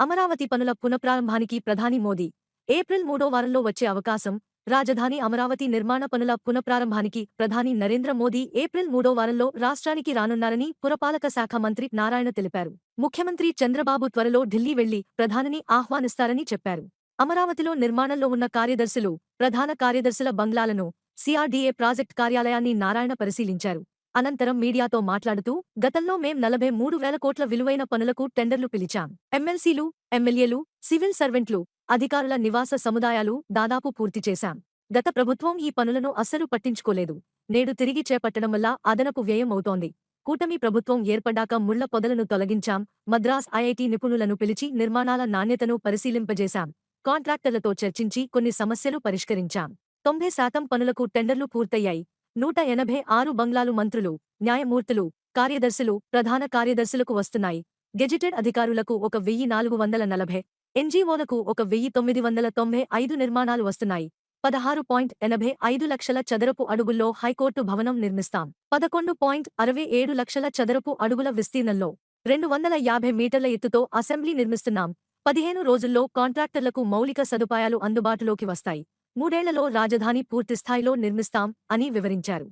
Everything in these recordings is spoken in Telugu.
అమరావతి పనుల పునఃప్రారంభానికి ప్రధాని మోదీ. ఏప్రిల్ మూడో వారంలో వచ్చే అవకాశం రాజధాని అమరావతి నిర్మాణ పనుల పునఃప్రారంభానికి ప్రధాని నరేంద్ర మోదీ ఏప్రిల్ మూడో వారంలో రాష్ట్రానికి రానున్నారని పురపాలక శాఖ మంత్రి నారాయణ తెలిపారు. ముఖ్యమంత్రి చంద్రబాబు త్వరలో ఢిల్లీ వెళ్ళి ప్రధానిని ఆహ్వానిస్తారని చెప్పారు. అమరావతిలో నిర్మాణంలో ఉన్న కార్యదర్శులు ప్రధాన కార్యదర్శుల బంగ్లాలను సిఆర్డీఏ ప్రాజెక్ట్ కార్యాలయాన్ని నారాయణ పరిశీలించారు. అనంతరం మీడియాతో మాట్లాడుతూ గతంలో మేం నలభై మూడు వేల కోట్ల విలువైన పనులకు టెండర్లు పిలిచాం. ఎమ్మెల్సీలు ఎమ్మెల్యేలు సివిల్ సర్వెంట్లు అధికారుల నివాస సముదాయాలు దాదాపు పూర్తి చేశాం. గత ప్రభుత్వం ఈ పనులను అస్సలు పట్టించుకోలేదు. నేడు తిరిగి చేపట్టడం వల్ల అదనపు వ్యయం అవుతోంది. కూటమి ప్రభుత్వం ఏర్పడ్డాక ముళ్ళ పొదలను తొలగించాం. మద్రాస్ ఐఐటి నిపుణులను పిలిచి నిర్మాణాల నాణ్యతను పరిశీలింపజేశాం. కాంట్రాక్టర్లతో చర్చించి కొన్ని సమస్యలు పరిష్కరించాం. తొంభై శాతం పనులకు టెండర్లు పూర్తయ్యాయి. నూట ఎనభై ఆరు బంగ్లాలు మంత్రులు న్యాయమూర్తులు కార్యదర్శులు ప్రధాన కార్యదర్శులకు వస్తున్నాయి. గెజిటెడ్ అధికారులకు ఒక వెయ్యి నాలుగు వందల నలభై ఎన్జీఓలకు ఒక వెయ్యి తొమ్మిది వందల తొంభై ఐదు నిర్మాణాలు వస్తున్నాయి. పదహారు పాయింట్ ఎనభై ఐదు లక్షల చదరపు అడుగుల్లో హైకోర్టు భవనం నిర్మిస్తాం. పదకొండు పాయింట్ అరవై ఏడు లక్షల చదరపు అడుగుల విస్తీర్ణంలో రెండు వందల యాభై మీటర్ల ఎత్తుతో అసెంబ్లీ నిర్మిస్తున్నాం. పదిహేను రోజుల్లో కాంట్రాక్టర్లకు మౌలిక సదుపాయాలు అందుబాటులోకి వస్తాయి. మూడేళ్ళలో రాజధాని పూర్తిస్థాయిలో నిర్మిస్తాం అని వివరించారు.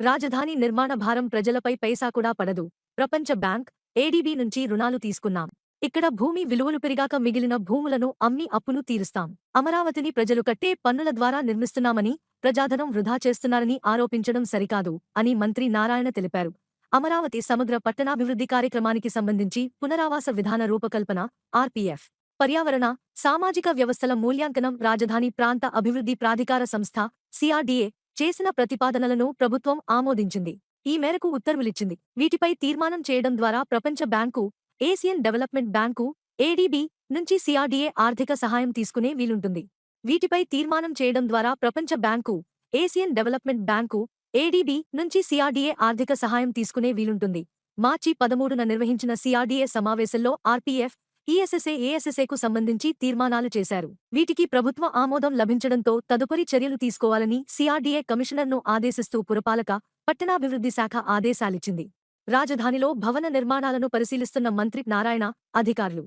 రాజధాని నిర్మాణ భారం ప్రజలపై పైసా కూడా పడదు. ప్రపంచ బ్యాంక్ ఏడీబీ నుంచి రుణాలు తీసుకున్నాం. ఇక్కడ భూమి విలువలు పెరిగాక మిగిలిన భూములను అమ్మి అప్పులు తీరుస్తాం. అమరావతిని ప్రజలు కట్టే పన్నుల ద్వారా నిర్మిస్తున్నామని ప్రజాధనం వృధా చేస్తున్నారని ఆరోపించడం సరికాదు అని మంత్రి నారాయణ తెలిపారు. అమరావతి సమగ్ర పట్టణాభివృద్ధి కార్యక్రమానికి సంబంధించి పునరావాస విధాన రూపకల్పన ఆర్పీఎఫ్ పర్యావరణ సామాజిక వ్యవస్థల మూల్యాంకనం రాజధాని ప్రాంత అభివృద్ధి ప్రాధికార సంస్థ సిఆర్డీఏ చేసిన ప్రతిపాదనలను ప్రభుత్వం ఆమోదించింది. ఈ మేరకు ఉత్తర్వులిచ్చింది. వీటిపై తీర్మానం చేయడం ద్వారా ప్రపంచ bank Asian development bank ADB నుంచి సిఆర్డీఏ ఆర్థిక సహాయం తీసుకునే వీలుంటుంది. వీటిపై తీర్మానం చేయడం ద్వారా ప్రపంచ bank Asian development bank ADB నుంచి సిఆర్డీఏ ఆర్థిక సహాయం తీసుకునే వీలుంటుంది. మార్చి పదమూడున నిర్వహించిన సిఆర్డీఏ సమావేశంలో ఆర్పీఎఫ్ ఈఎస్ఎస్ఏ ఏఎస్ఎస్ఏకు సంబంధించి తీర్మానాలు చేశారు. వీటికి ప్రభుత్వ ఆమోదం లభించడంతో తదుపరి చర్యలు తీసుకోవాలని సిఆర్డీఏ కమిషనర్ను ఆదేశిస్తూ పురపాలక పట్టణాభివృద్ధి శాఖ ఆదేశాలిచ్చింది. రాజధానిలో భవన నిర్మాణాలను పరిశీలిస్తున్న మంత్రి నారాయణ అధికారులు